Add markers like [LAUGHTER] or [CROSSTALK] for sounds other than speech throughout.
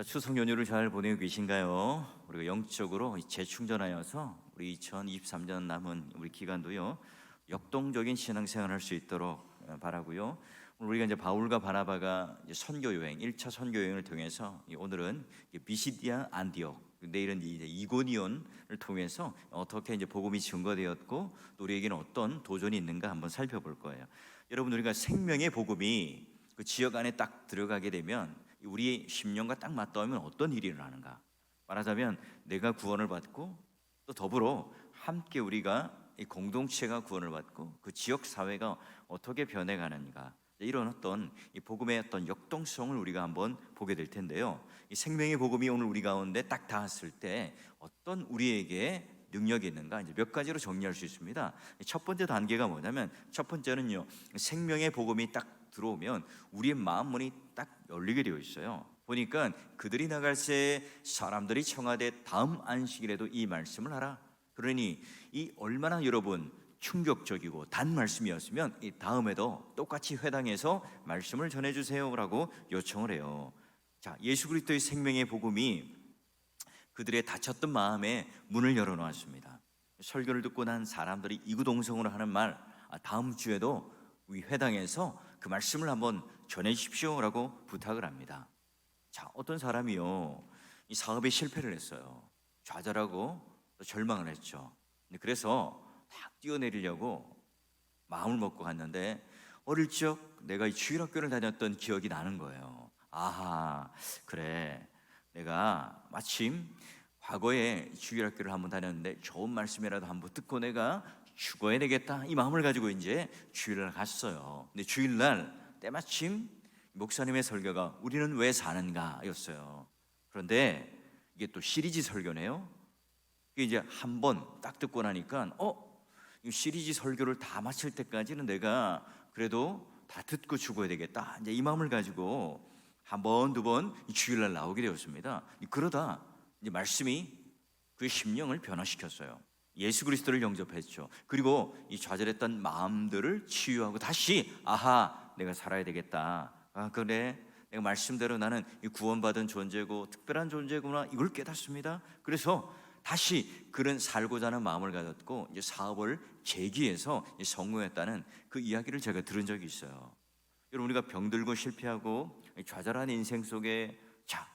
자, 추석 연휴를 잘 보내고 계신가요? 우리가 영적으로 재충전하여서 우리 2023년 남은 우리 기간도요 역동적인 신앙생활 할수 있도록 어, 바라고요. 우리가 이제 바울과 바나바가 선교 여행, 1차 선교 여행을 통해서 이 오늘은 이 비시디아 안디옥, 내일은 이제 이고니온을 통해서 어떻게 이제 복음이 증거되었고 또 우리에게는 어떤 도전이 있는가 한번 살펴볼 거예요. 여러분 우리가 생명의 복음이 그 지역 안에 딱 들어가게 되면 우리의 심령과 딱 맞닿으면 어떤 일이 일어나는가? 말하자면 내가 구원을 받고 또 더불어 함께 우리가 이 공동체가 구원을 받고 그 지역 사회가 어떻게 변해가는가 이런 어떤 이 복음의 어떤 역동성을 우리가 한번 보게 될 텐데요. 이 생명의 복음이 오늘 우리 가운데 딱 닿았을 때 어떤 우리에게 능력이 있는가 이제 몇 가지로 정리할 수 있습니다. 첫 번째 단계가 뭐냐면 첫 번째는요 생명의 복음이 딱 들어오면 우리의 마음 문이 딱 열리게 되어 있어요. 보니까 그들이 나갈 새 사람들이 청하되 다음 안식일에도 이 말씀을 하라. 그러니 이 얼마나 여러분 충격적이고 단 말씀이었으면 이 다음에도 똑같이 회당에서 말씀을 전해 주세요라고 요청을 해요. 자, 예수 그리스도의 생명의 복음이 그들의 닫혔던 마음에 문을 열어 놓았습니다. 설교를 듣고 난 사람들이 이구동성으로 하는 말 아, 다음 주에도 우리 회당에서 그 말씀을 한번 전해 주십시오라고 부탁을 합니다. 자, 어떤 사람이요. 이 사업에 실패를 했어요. 좌절하고 또 절망을 했죠. 그래서 딱 뛰어내리려고 마음을 먹고 갔는데 어릴 적 내가 이 주일학교를 다녔던 기억이 나는 거예요. 아하, 그래. 내가 마침 과거에 주일학교를 한번 다녔는데 좋은 말씀이라도 한번 듣고 내가 죽어야 되겠다 이 마음을 가지고 이제 주일날 갔어요. 근데 주일날 때마침 목사님의 설교가 우리는 왜 사는가였어요. 그런데 이게 또 시리즈 설교네요. 이게 이제 한 번 딱 듣고 나니까 어, 이 시리즈 설교를 다 마칠 때까지는 내가 그래도 다 듣고 죽어야 되겠다. 이제 이 마음을 가지고 한 번, 두 번 주일날 나오게 되었습니다. 그러다 이제 말씀이 그 심령을 변화시켰어요. 예수 그리스도를 영접했죠. 그리고 이 좌절했던 마음들을 치유하고 다시 아하 내가 살아야 되겠다. 아 그래 내가 말씀대로 나는 이 구원받은 존재고 특별한 존재구나 이걸 깨닫습니다. 그래서 다시 그런 살고자 하는 마음을 가졌고 이제 사업을 재기해서 성공했다는 그 이야기를 제가 들은 적이 있어요. 여러분 우리가 병들고 실패하고 좌절한 인생 속에 자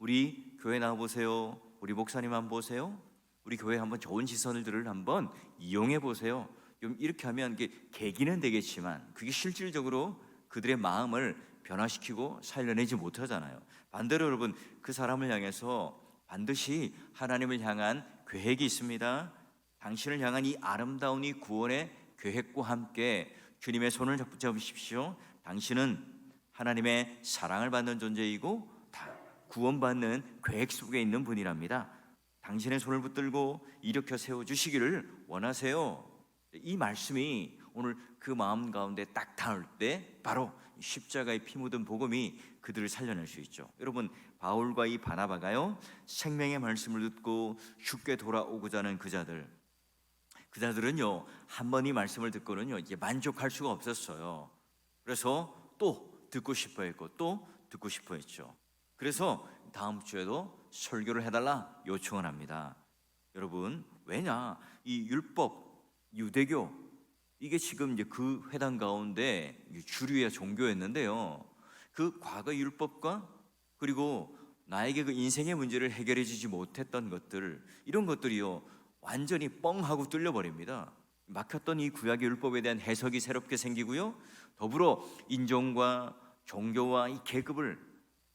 우리 교회 나와 보세요. 우리 목사님 한번 보세요. 우리 교회 한번 좋은 시선들을 한번 이용해 보세요. 좀 이렇게 하면 이게 계기는 되겠지만 그게 실질적으로 그들의 마음을 변화시키고 살려내지 못하잖아요. 반대로 여러분 그 사람을 향해서 반드시 하나님을 향한 계획이 있습니다. 당신을 향한 이 아름다운 이 구원의 계획과 함께 주님의 손을 잡으십시오. 당신은 하나님의 사랑을 받는 존재이고 다 구원받는 계획 속에 있는 분이랍니다. 당신의 손을 붙들고 일으켜 세워 주시기를 원하세요. 이 말씀이 오늘 그 마음 가운데 딱 닿을 때 바로 십자가의 피 묻은 복음이 그들을 살려낼 수 있죠. 여러분 바울과 이 바나바가요 생명의 말씀을 듣고 죽게 돌아오고자 하는 그자들 그자들은요 한 번 이 말씀을 듣고는요 이제 만족할 수가 없었어요. 그래서 또 듣고 싶어했고 또 듣고 싶어했죠. 그래서 다음 주에도 설교를 해달라 요청을 합니다. 여러분 왜냐 이 율법 유대교 이게 지금 이제 그 회당 가운데 주류의 종교였는데요. 그 과거 율법과 그리고 나에게 그 인생의 문제를 해결해 주지 못했던 것들 이런 것들이요 완전히 뻥하고 뚫려 버립니다. 막혔던 이 구약의 율법에 대한 해석이 새롭게 생기고요. 더불어 인종과 종교와 이 계급을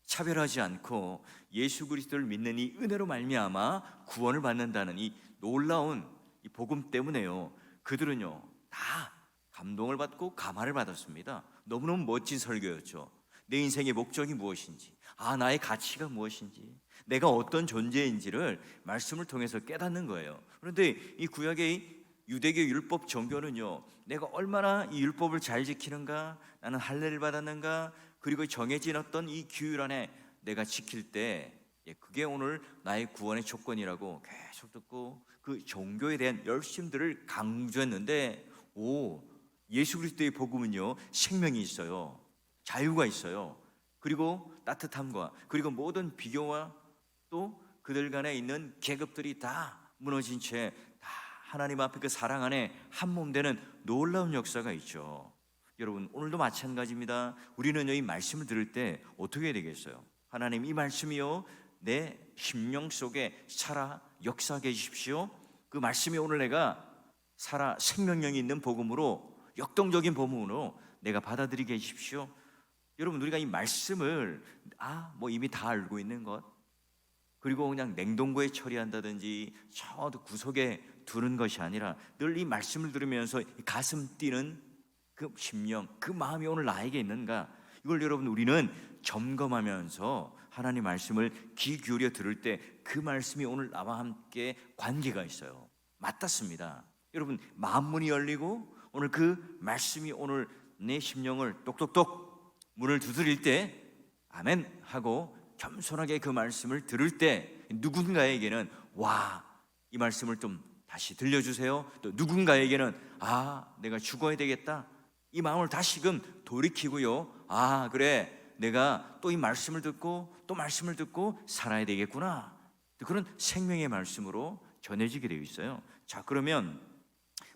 차별하지 않고 예수 그리스도를 믿는 이 은혜로 말미암아 구원을 받는다는 이 놀라운 이 복음 때문에요. 그들은요 다 감동을 받고 감화를 받았습니다. 너무너무 멋진 설교였죠. 내 인생의 목적이 무엇인지, 아 나의 가치가 무엇인지, 내가 어떤 존재인지를 말씀을 통해서 깨닫는 거예요. 그런데 이 구약의 유대교 율법 종교는요, 내가 얼마나 이 율법을 잘 지키는가, 나는 할례를 받았는가, 그리고 정해진 어떤 이 규율 안에 내가 지킬 때, 예, 그게 오늘 나의 구원의 조건이라고 계속 듣고 그 종교에 대한 열심들을 강조했는데, 오, 예수 그리스도의 복음은요, 생명이 있어요. 자유가 있어요. 그리고 따뜻함과 그리고 모든 비교와 또 그들 간에 있는 계급들이 다 무너진 채 다 하나님 앞에 그 사랑 안에 한 몸 되는 놀라운 역사가 있죠. 여러분 오늘도 마찬가지입니다. 우리는 이 말씀을 들을 때 어떻게 되겠어요? 하나님 이 말씀이요 내 심령 속에 살아 역사하게 해주십시오. 그 말씀이 오늘 내가 살아 생명력이 있는 복음으로 역동적인 복음으로 내가 받아들이게 해주십시오. 여러분 우리가 이 말씀을 아 뭐 이미 다 알고 있는 것 그리고 그냥 냉동고에 처리한다든지 저 구석에 두는 것이 아니라 늘 이 말씀을 들으면서 이 가슴 뛰는 그 심령, 그 마음이 오늘 나에게 있는가? 이걸 여러분 우리는 점검하면서 하나님 말씀을 귀 기울여 들을 때 그 말씀이 오늘 나와 함께 관계가 있어요. 맞닿습니다. 여러분 마음문이 열리고 오늘 그 말씀이 오늘 내 심령을 똑똑똑 문을 두드릴 때 아멘 하고 겸손하게 그 말씀을 들을 때 누군가에게는 와 이 말씀을 좀 다시 들려주세요. 또 누군가에게는 아 내가 죽어야 되겠다. 이 마음을 다시금 돌이키고요. 아 그래 내가 또 이 말씀을 듣고 또 말씀을 듣고 살아야 되겠구나. 그런 생명의 말씀으로 전해지게 되어 있어요. 자 그러면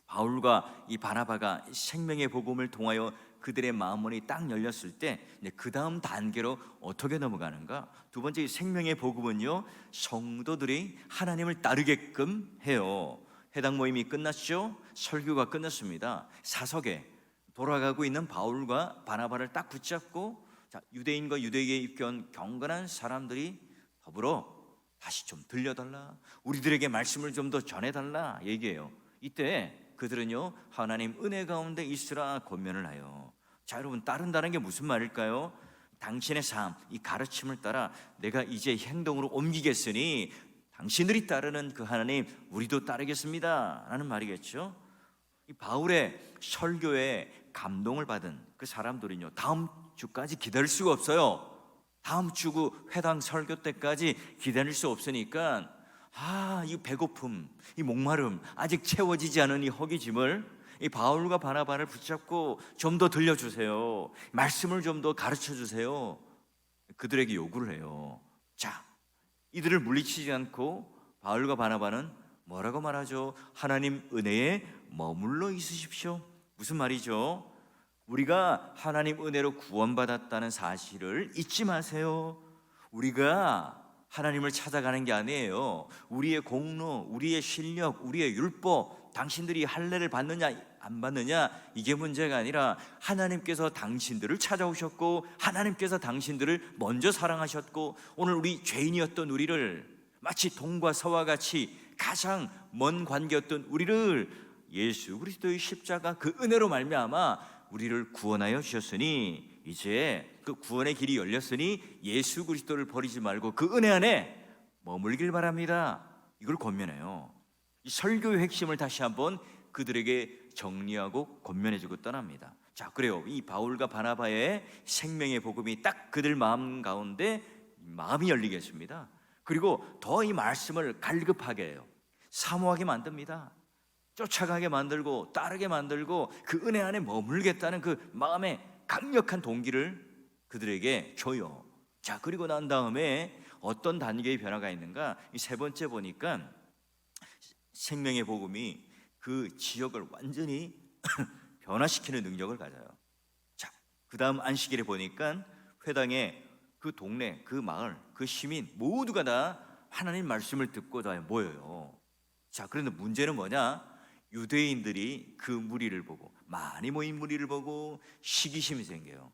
바울과 이 바나바가 생명의 복음을 통하여 그들의 마음문이 딱 열렸을 때 그 다음 단계로 어떻게 넘어가는가? 두 번째 이 생명의 복음은요 성도들이 하나님을 따르게끔 해요. 해당 모임이 끝났죠. 설교가 끝났습니다. 사석에 돌아가고 있는 바울과 바나바를 딱 붙잡고 자, 유대인과 유대계에 입견 경건한 사람들이 더불어 다시 좀 들려달라. 우리들에게 말씀을 좀 더 전해달라 얘기해요. 이때 그들은요 하나님 은혜 가운데 있으라 권면을 하여. 자 여러분 따른다는 게 무슨 말일까요? 당신의 삶, 이 가르침을 따라 내가 이제 행동으로 옮기겠으니 당신들이 따르는 그 하나님 우리도 따르겠습니다. 라는 말이겠죠. 이 바울의 설교에 감동을 받은 그 사람들은요 다음 주까지 기다릴 수가 없어요. 다음 주 회당 설교 때까지 기다릴 수 없으니까 아, 이 배고픔, 이 목마름, 아직 채워지지 않은 이 허기짐을 이 바울과 바나바를 붙잡고 좀 더 들려주세요. 말씀을 좀 더 가르쳐 주세요. 그들에게 요구를 해요. 자, 이들을 물리치지 않고 바울과 바나바는 뭐라고 말하죠? 하나님 은혜에 머물러 있으십시오. 무슨 말이죠? 우리가 하나님 은혜로 구원받았다는 사실을 잊지 마세요. 우리가 하나님을 찾아가는 게 아니에요. 우리의 공로, 우리의 실력, 우리의 율법, 당신들이 할례를 받느냐 안 받느냐 이게 문제가 아니라 하나님께서 당신들을 찾아오셨고 하나님께서 당신들을 먼저 사랑하셨고 오늘 우리 죄인이었던 우리를 마치 동과 서와 같이 가장 먼 관계였던 우리를 예수 그리스도의 십자가 그 은혜로 말미암아 우리를 구원하여 주셨으니 이제 그 구원의 길이 열렸으니 예수 그리스도를 버리지 말고 그 은혜 안에 머물길 바랍니다. 이걸 권면해요. 이 설교의 핵심을 다시 한번 그들에게 정리하고 권면해주고 떠납니다. 자, 그래요. 이 바울과 바나바의 생명의 복음이 딱 그들 마음 가운데 마음이 열리게 했습니다. 그리고 더 이 말씀을 갈급하게 해요. 사모하게 만듭니다. 쫓아가게 만들고 따르게 만들고 그 은혜 안에 머물겠다는 그 마음의 강력한 동기를 그들에게 줘요. 자, 그리고 난 다음에 어떤 단계의 변화가 있는가? 이 세 번째 보니까 생명의 복음이 그 지역을 완전히 [CLEARS THROAT] 변화시키는 능력을 가져요. 자, 그 다음 안식일에 보니까 회당에 그 동네, 그 마을, 그 시민 모두가 다 하나님 말씀을 듣고 다 모여요. 자, 그런데 문제는 뭐냐? 유대인들이 그 무리를 보고 많이 모인 무리를 보고 시기심이 생겨요.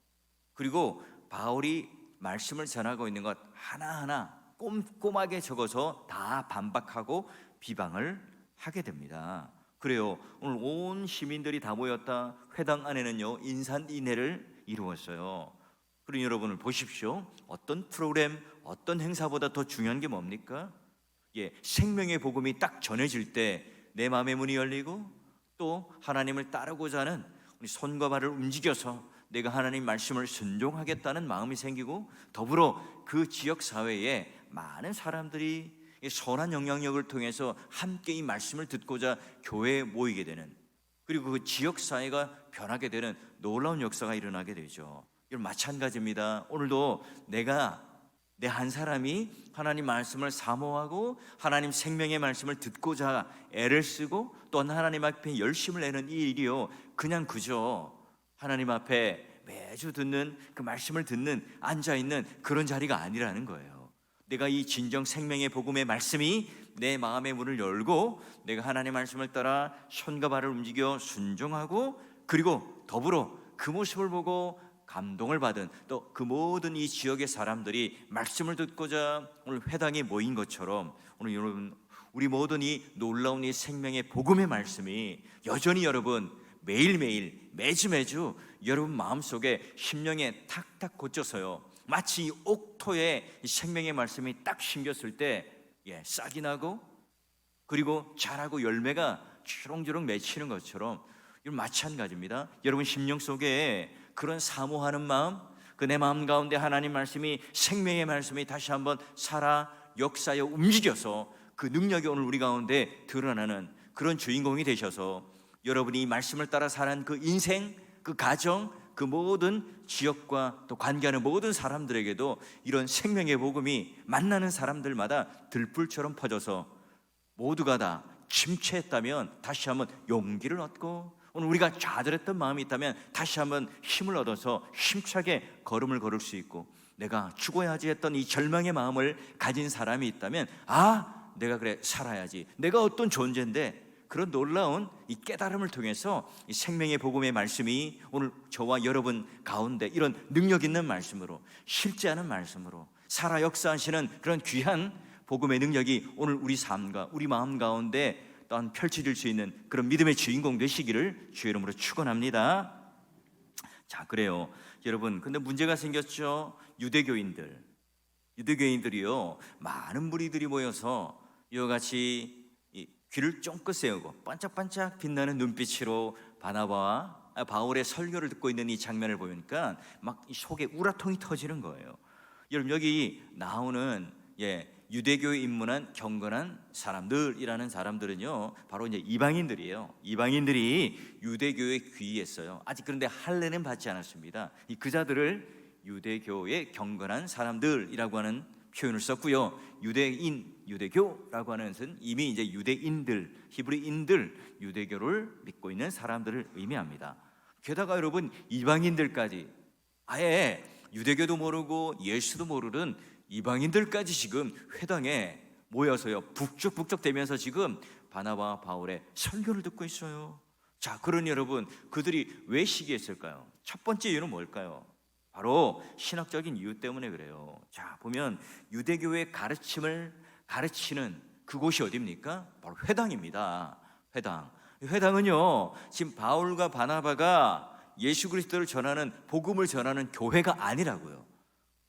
그리고 바울이 말씀을 전하고 있는 것 하나하나 꼼꼼하게 적어서 다 반박하고 비방을 하게 됩니다. 그래요. 오늘 온 시민들이 다 모였다. 회당 안에는요 인산인해를 이루었어요. 그러니 여러분을 보십시오. 어떤 프로그램, 어떤 행사보다 더 중요한 게 뭡니까? 예, 생명의 복음이 딱 전해질 때 내 마음의 문이 열리고 또 하나님을 따르고자 하는 우리 손과 발을 움직여서 내가 하나님 말씀을 순종하겠다는 마음이 생기고 더불어 그 지역 사회에 많은 사람들이 이 선한 영향력을 통해서 함께 이 말씀을 듣고자 교회에 모이게 되는 그리고 그 지역 사회가 변하게 되는 놀라운 역사가 일어나게 되죠. 이건 마찬가지입니다. 오늘도 내가 내 한 사람이 하나님 말씀을 사모하고 하나님 생명의 말씀을 듣고자 애를 쓰고 또 하나님 앞에 열심을 내는 이 일이요. 그냥 그저 하나님 앞에 매주 듣는 그 말씀을 듣는 앉아 있는 그런 자리가 아니라는 거예요. 내가 이 진정 생명의 복음의 말씀이 내 마음의 문을 열고 내가 하나님의 말씀을 따라 손과 발을 움직여 순종하고 그리고 더불어 그 모습을 보고 감동을 받은 또 그 모든 이 지역의 사람들이 말씀을 듣고자 오늘 회당에 모인 것처럼 오늘 여러분 우리 모든 이 놀라운 이 생명의 복음의 말씀이 여전히 여러분 매일매일 매주 매주 여러분 마음속에 심령에 탁탁 꽂혀서요 마치 이 옥토에 이 생명의 말씀이 딱 심겼을 때 예, 싹이 나고 그리고 자라고 열매가 주렁주렁 맺히는 것처럼 마찬가지입니다. 여러분 심령 속에 그런 사모하는 마음, 그 내 마음 가운데 하나님 말씀이 생명의 말씀이 다시 한번 살아 역사여 움직여서 그 능력이 오늘 우리 가운데 드러나는 그런 주인공이 되셔서 여러분이 이 말씀을 따라 사는 그 인생, 그 가정, 그 모든 지역과 또 관계하는 모든 사람들에게도 이런 생명의 복음이 만나는 사람들마다 들불처럼 퍼져서 모두가 다 침체했다면 다시 한번 용기를 얻고 오늘 우리가 좌절했던 마음이 있다면 다시 한번 힘을 얻어서 힘차게 걸음을 걸을 수 있고 내가 죽어야지 했던 이 절망의 마음을 가진 사람이 있다면 아 내가 그래 살아야지. 내가 어떤 존재인데 그런 놀라운 이 깨달음을 통해서 이 생명의 복음의 말씀이 오늘 저와 여러분 가운데 이런 능력 있는 말씀으로 실제하는 말씀으로 살아 역사하시는 그런 귀한 복음의 능력이 오늘 우리 삶과 우리 마음 가운데 또한 펼쳐질 수 있는 그런 믿음의 주인공 되시기를 주의 이름으로 축원합니다. 자, 그래요. 여러분, 근데 문제가 생겼죠. 유대교인들. 유대교인들이요. 많은 무리들이 모여서 이와 같이 이 귀를 쫑긋 세우고 반짝반짝 빛나는 눈빛으로 바나바와 바울의 설교를 듣고 있는 이 장면을 보니까 막이 속에 우라통이 터지는 거예요. 여러분 여기 나오는 예 유대교에 입문한 경건한 사람들이라는 사람들은요 바로 이제 이방인들이에요. 이방인들이 유대교에 귀의했어요. 아직 그런데 할례는 받지 않았습니다. 이 그자들을 유대교의 경건한 사람들이라고 하는 표현을 썼고요. 유대인, 유대교라고 하는 것은 이미 이제 유대인들, 히브리인들, 유대교를 믿고 있는 사람들을 의미합니다. 게다가 여러분 이방인들까지 아예 유대교도 모르고 예수도 모르는 이방인들까지 지금 회당에 모여서요 북적북적 대면서 지금 바나바 바울의 설교를 듣고 있어요. 자, 그러니 여러분 그들이 왜 시기했을까요? 첫 번째 이유는 뭘까요? 바로 신학적인 이유 때문에 그래요. 자, 보면 유대교의 가르침을 가르치는 그곳이 어디입니까? 바로 회당입니다. 회당. 회당은요, 지금 바울과 바나바가 예수 그리스도를 전하는 복음을 전하는 교회가 아니라고요.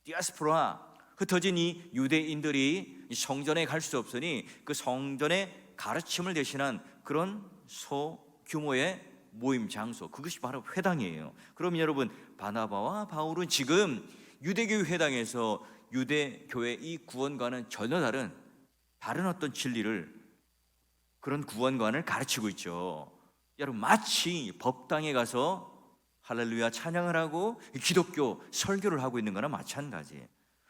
디아스포라 흩어진 이 유대인들이 이 성전에 갈 수 없으니 그 성전의 가르침을 대신한 그런 소규모의 모임 장소 그것이 바로 회당이에요. 그럼 여러분 바나바와 바울은 지금 유대교 회당에서 유대교회 이 구원과는 전혀 다른 다른 어떤 진리를 그런 구원관을 가르치고 있죠. 여러분 마치 법당에 가서 할렐루야 찬양을 하고 기독교 설교를 하고 있는 거나 마찬가지예요.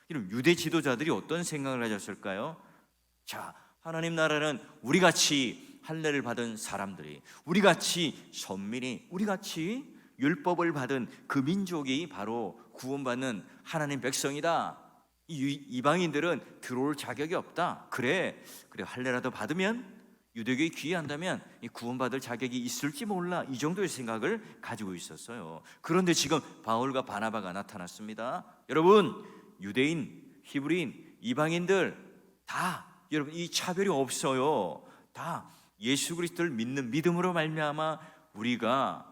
이런 유대 지도자들이 어떤 생각을 가졌을까요? 자, 하나님 나라는 우리 같이 할례를 받은 사람들이 우리 같이 선민이 우리 같이 율법을 받은 그 민족이 바로 구원받는 하나님 백성이다. 이 이방인들은 들어올 자격이 없다. 그래, 그래 할례라도 받으면 유대교에 귀의한다면 이 구원받을 자격이 있을지 몰라 이 정도의 생각을 가지고 있었어요. 그런데 지금 바울과 바나바가 나타났습니다. 여러분 유대인, 히브리인, 이방인들 다 여러분 이 차별이 없어요. 다 예수 그리스도를 믿는 믿음으로 말미암아 우리가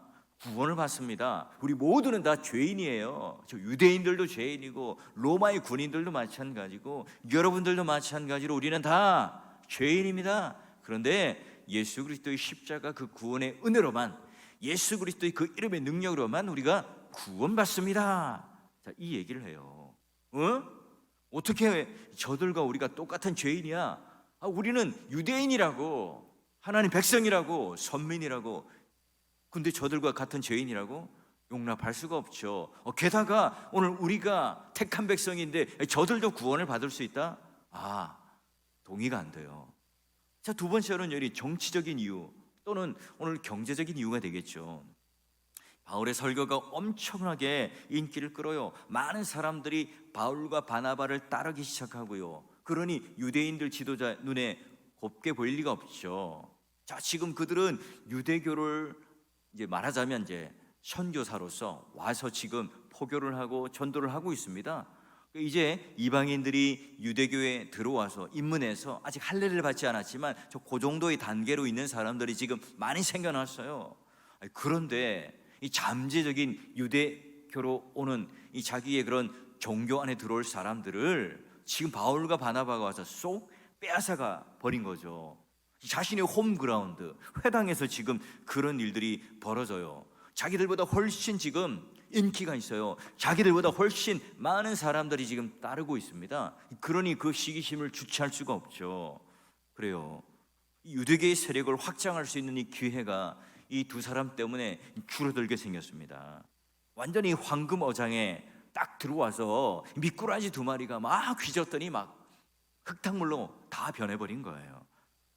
구원을 받습니다. 우리 모두는 다 죄인이에요. 저 유대인들도 죄인이고 로마의 군인들도 마찬가지고 여러분들도 마찬가지로 우리는 다 죄인입니다. 그런데 예수 그리스도의 십자가 그 구원의 은혜로만 예수 그리스도의 그 이름의 능력으로만 우리가 구원받습니다. 자, 이 얘기를 해요. 어? 어떻게 저들과 우리가 똑같은 죄인이야? 아, 우리는 유대인이라고 하나님 백성이라고 선민이라고 근데 저들과 같은 죄인이라고 용납할 수가 없죠. 어, 게다가 오늘 우리가 택한 백성인데 저들도 구원을 받을 수 있다? 아, 동의가 안 돼요. 자, 두 번째로는 여기 정치적인 이유 또는 오늘 경제적인 이유가 되겠죠. 바울의 설교가 엄청나게 인기를 끌어요. 많은 사람들이 바울과 바나바를 따르기 시작하고요. 그러니 유대인들 지도자 눈에 곱게 보일 리가 없죠. 자, 지금 그들은 유대교를 이제 말하자면 이제 선교사로서 와서 지금 포교를 하고 전도를 하고 있습니다. 이제 이방인들이 유대교에 들어와서 입문해서 아직 할례를 받지 않았지만 저 그 정도의 단계로 있는 사람들이 지금 많이 생겨났어요. 그런데 이 잠재적인 유대교로 오는 이 자기의 그런 종교 안에 들어올 사람들을 지금 바울과 바나바가 와서 쏙 빼앗아가 버린 거죠. 자신의 홈그라운드 회당에서 지금 그런 일들이 벌어져요. 자기들보다 훨씬 지금 인기가 있어요. 자기들보다 훨씬 많은 사람들이 지금 따르고 있습니다. 그러니 그 시기심을 주체할 수가 없죠. 그래요. 이 유대계의 세력을 확장할 수 있는 이 기회가 이 두 사람 때문에 줄어들게 생겼습니다. 완전히 황금 어장에 딱 들어와서 미꾸라지 두 마리가 막 휘젓더니 막 흙탕물로 다 변해버린 거예요.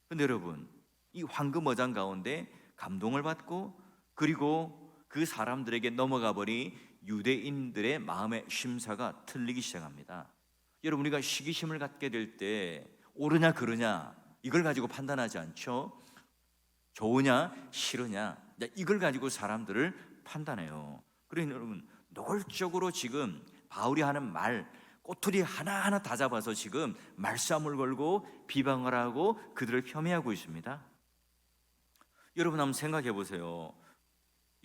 근데 여러분, 이 황금 어장 가운데 감동을 받고 그리고 그 사람들에게 넘어가 버리 유대인들의 마음의 심사가 틀리기 시작합니다. 여러분 우리가 시기심을 갖게 될 때 옳으냐 그르냐 이걸 가지고 판단하지 않죠. 좋으냐 싫으냐 이걸 가지고 사람들을 판단해요. 그러니 여러분 노골적으로 지금 바울이 하는 말 꼬투리 하나하나 다 잡아서 지금 말싸움을 걸고 비방을 하고 그들을 폄훼하고 있습니다. 여러분 한번 생각해 보세요.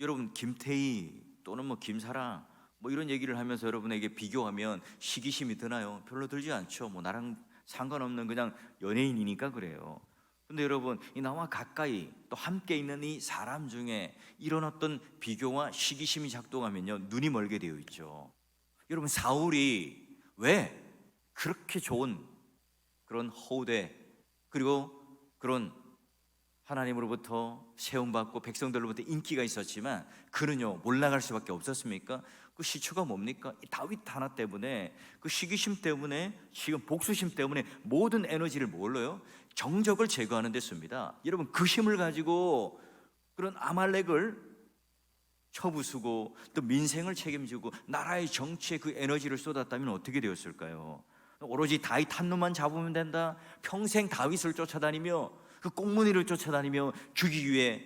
여러분 김태희 또는 뭐 김사랑 뭐 이런 얘기를 하면서 여러분에게 비교하면 시기심이 드나요? 별로 들지 않죠. 뭐 나랑 상관없는 그냥 연예인이니까 그래요. 근데 여러분 이 나와 가까이 또 함께 있는 이 사람 중에 이런 어떤 비교와 시기심이 작동하면요 눈이 멀게 되어 있죠. 여러분 사울이 왜 그렇게 좋은 그런 호대 그리고 그런 하나님으로부터 세움받고 백성들로부터 인기가 있었지만 그는요 몰락할 수밖에 없었습니까? 그 시초가 뭡니까? 이 다윗 하나 때문에 그 시기심 때문에 지금 복수심 때문에 모든 에너지를 뭘로요? 정적을 제거하는 데 씁니다. 여러분 그 힘을 가지고 그런 아말렉을 쳐부수고 또 민생을 책임지고 나라의 정치에 그 에너지를 쏟았다면 어떻게 되었을까요? 오로지 다윗 한 놈만 잡으면 된다. 평생 다윗을 쫓아다니며 그 꽁무니를 쫓아다니며 죽이기 위해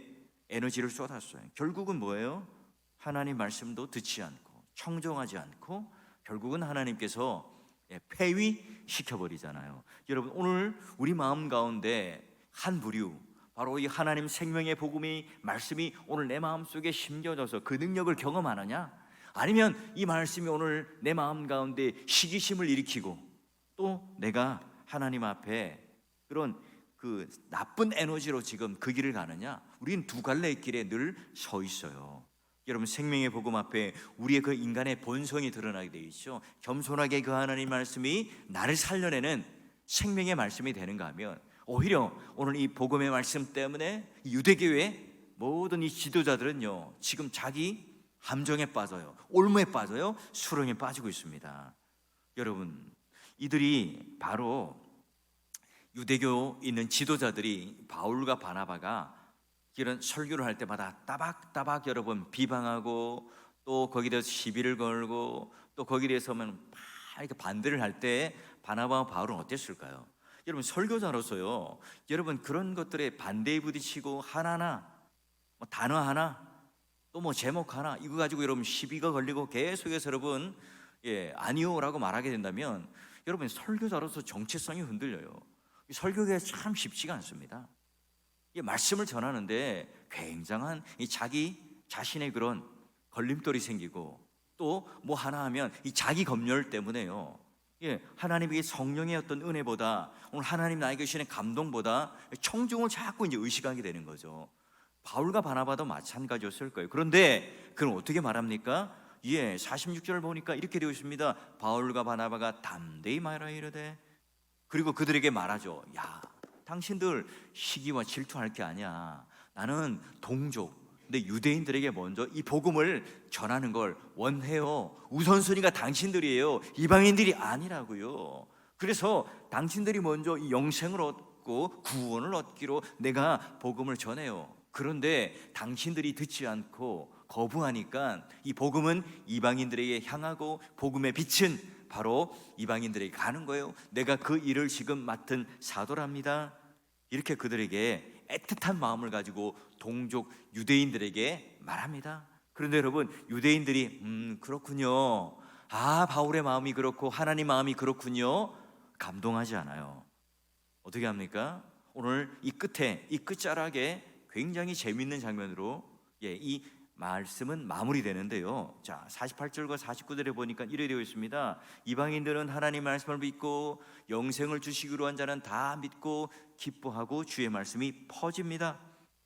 에너지를 쏟았어요. 결국은 뭐예요? 하나님 말씀도 듣지 않고 청정하지 않고 결국은 하나님께서 예, 폐위시켜 버리잖아요. 여러분 오늘 우리 마음 가운데 한 부류 바로 이 하나님 생명의 복음이 말씀이 오늘 내 마음 속에 심겨져서 그 능력을 경험하느냐? 아니면 이 말씀이 오늘 내 마음 가운데 시기심을 일으키고 또 내가 하나님 앞에 그런 그 나쁜 에너지로 지금 그 길을 가느냐? 우리는 두 갈래의 길에 늘 서 있어요. 여러분 생명의 복음 앞에 우리의 그 인간의 본성이 드러나게 되어 있죠. 겸손하게 그 하나님 말씀이 나를 살려내는 생명의 말씀이 되는가 하면 오히려 오늘 이 복음의 말씀 때문에 유대교회 모든 이 지도자들은요 지금 자기 함정에 빠져요, 올무에 빠져요, 수렁에 빠지고 있습니다. 여러분 이들이 바로 유대교 있는 지도자들이 바울과 바나바가 이런 설교를 할 때마다 따박따박 여러분 비방하고 또 거기에 대해서 시비를 걸고 또 거기에 대해서만 막 이렇게 반대를 할 때 바나바와 바울은 어땠을까요? 여러분 설교자로서요. 여러분 그런 것들에 반대에 부딪히고 하나하나 뭐 단어 하나 또 뭐 제목 하나 이거 가지고 여러분 시비가 걸리고 계속해서 여러분 예 아니요라고 말하게 된다면 여러분 설교자로서 정체성이 흔들려요. 이 설교가 참 쉽지가 않습니다. 이 말씀을 전하는데 굉장한 이 자기 자신의 그런 걸림돌이 생기고 또 뭐 하나 하면 이 자기 검열 때문에요. 예, 하나님의 성령의 어떤 은혜보다 오늘 하나님 나에게 주시는 감동보다 청중을 자꾸 이제 의식하게 되는 거죠. 바울과 바나바도 마찬가지였을 거예요. 그런데 그럼 어떻게 말합니까? 예, 46절을 보니까 이렇게 되어 있습니다. 바울과 바나바가 담대히 말하여 이르되 그리고 그들에게 말하죠. 야, 당신들 시기와 질투할 게 아니야. 나는 동족, 근데 유대인들에게 먼저 이 복음을 전하는 걸 원해요. 우선순위가 당신들이에요. 이방인들이 아니라고요. 그래서 당신들이 먼저 이 영생을 얻고 구원을 얻기로 내가 복음을 전해요. 그런데 당신들이 듣지 않고 거부하니까 이 복음은 이방인들에게 향하고 복음의 빛은 바로 이방인들에게 가는 거예요. 내가 그 일을 지금 맡은 사도랍니다. 이렇게 그들에게 애틋한 마음을 가지고 동족 유대인들에게 말합니다. 그런데 여러분 유대인들이 음 그렇군요. 아 바울의 마음이 그렇고 하나님 마음이 그렇군요. 감동하지 않아요. 어떻게 합니까? 오늘 이 끝에 이 끝자락에 굉장히 재밌는 장면으로 예, 이 말씀은 마무리되는데요. 자, 48절과 49절에 보니까 이래 되어 있습니다. 이방인들은 하나님 말씀을 믿고 영생을 주시기로 한 자는 다 믿고 기뻐하고 주의 말씀이 퍼집니다.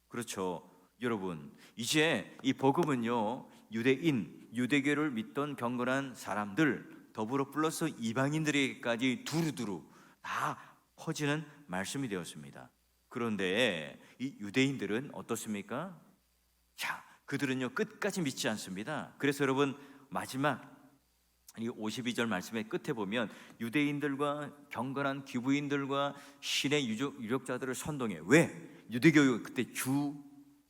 그렇죠. 여러분, 이제 이 복음은요. 유대인, 유대교를 믿던 경건한 사람들 더불어 플러스 이방인들에게까지 두루두루 다 퍼지는 말씀이 되었습니다. 그런데 이 유대인들은 어떻습니까? 자, 그들은요 끝까지 믿지 않습니다. 그래서 여러분 마지막 이 52절 말씀의 끝에 보면 유대인들과 경건한 기부인들과 신의 유력자들을 선동해. 왜? 유대교 그때 주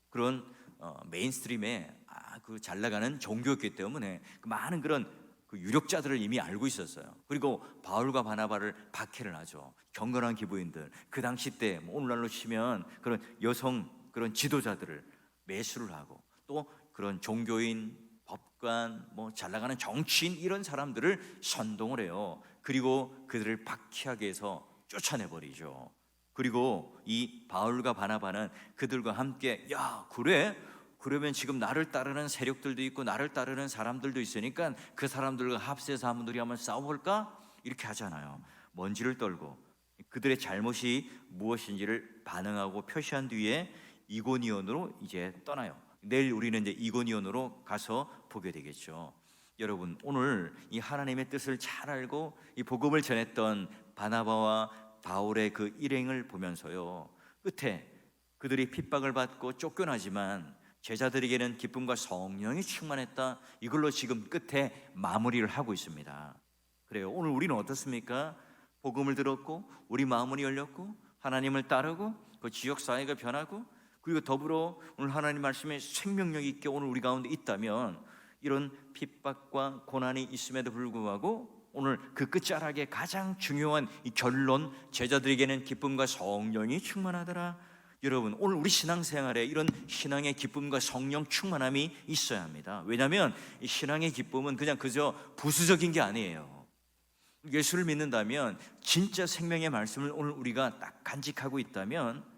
그런 어, 메인스트림에 아, 그잘 나가는 종교였기 때문에 그 많은 그런 그 유력자들을 이미 알고 있었어요. 그리고 바울과 바나바를 박해를 하죠. 경건한 기부인들 그 당시 때 뭐 오늘날로 치면 그런 여성 그런 지도자들을 매수를 하고 또 그런 종교인, 법관, 뭐 잘 나가는 정치인 이런 사람들을 선동을 해요. 그리고 그들을 박해하게 해서 쫓아내 버리죠. 그리고 이 바울과 바나바는 그들과 함께 야 그래 그러면 지금 나를 따르는 세력들도 있고 나를 따르는 사람들도 있으니까 그 사람들과 합세해서 한번 우리 한번 싸워볼까 이렇게 하잖아요. 먼지를 떨고 그들의 잘못이 무엇인지를 반응하고 표시한 뒤에 이고니온으로 이제 떠나요. 내일 우리는 이제 이고니온으로 가서 보게 되겠죠. 여러분 오늘 이 하나님의 뜻을 잘 알고 이 복음을 전했던 바나바와 바울의 그 일행을 보면서요 끝에 그들이 핍박을 받고 쫓겨나지만 제자들에게는 기쁨과 성령이 충만했다 이걸로 지금 끝에 마무리를 하고 있습니다. 그래요. 오늘 우리는 어떻습니까? 복음을 들었고 우리 마음이 열렸고 하나님을 따르고 그 지역 사회가 변하고 그리고 더불어 오늘 하나님 말씀에 생명력 있게 오늘 우리 가운데 있다면 이런 핍박과 고난이 있음에도 불구하고 오늘 그 끝자락에 가장 중요한 이 결론 제자들에게는 기쁨과 성령이 충만하더라. 여러분 오늘 우리 신앙생활에 이런 신앙의 기쁨과 성령 충만함이 있어야 합니다. 왜냐하면 이 신앙의 기쁨은 그냥 그저 부수적인 게 아니에요. 예수를 믿는다면 진짜 생명의 말씀을 오늘 우리가 딱 간직하고 있다면 이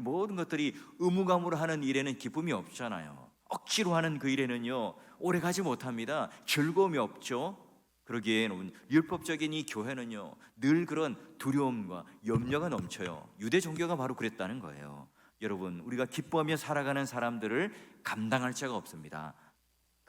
모든 것들이 의무감으로 하는 일에는 기쁨이 없잖아요. 억지로 하는 그 일에는요 오래 가지 못합니다. 즐거움이 없죠. 그러기에는 율법적인 이 교회는요 늘 그런 두려움과 염려가 넘쳐요. 유대 종교가 바로 그랬다는 거예요. 여러분 우리가 기뻐하며 살아가는 사람들을 감당할 자가 없습니다.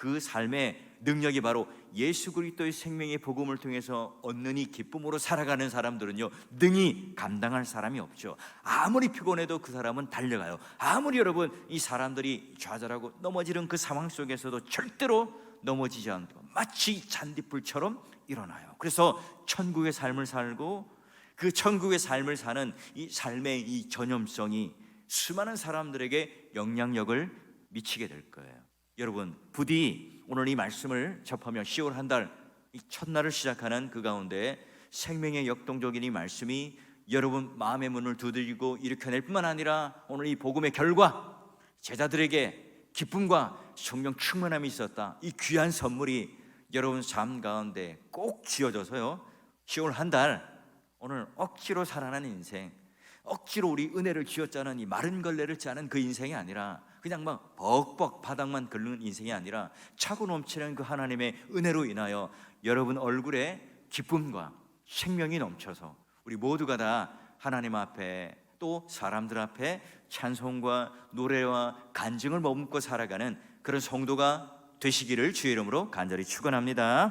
그 삶의 능력이 바로 예수 그리스도의 생명의 복음을 통해서 이 기쁨으로 살아가는 사람들은요 능히 감당할 사람이 없죠. 아무리 피곤해도 그 사람은 달려가요. 아무리 여러분 이 사람들이 좌절하고 넘어지는 그 상황 속에서도 절대로 넘어지지 않고 마치 잔디불처럼 일어나요. 그래서 천국의 삶을 살고 그 천국의 삶을 사는 이 삶의 이 전염성이 수많은 사람들에게 영향력을 미치게 될 거예요. 여러분 부디 오늘 이 말씀을 접하며 10월 한 달 이 첫날을 시작하는 그 가운데 생명의 역동적인 이 말씀이 여러분 마음의 문을 두드리고 일으켜낼 뿐만 아니라 오늘 이 복음의 결과 제자들에게 기쁨과 성령 충만함이 있었다. 이 귀한 선물이 여러분 삶 가운데 꼭 지어져서요. 10월 한 달 오늘 억지로 살아가는 인생 억지로 우리 은혜를 쥐어짜는 이 마른 걸레를 짜는 그 인생이 아니라 그냥 막 벅벅 바닥만 긁는 인생이 아니라 차고 넘치는 그 하나님의 은혜로 인하여 여러분 얼굴에 기쁨과 생명이 넘쳐서 우리 모두가 다 하나님 앞에 또 사람들 앞에 찬송과 노래와 간증을 머금고 살아가는 그런 성도가 되시기를 주의 이름으로 간절히 축원합니다.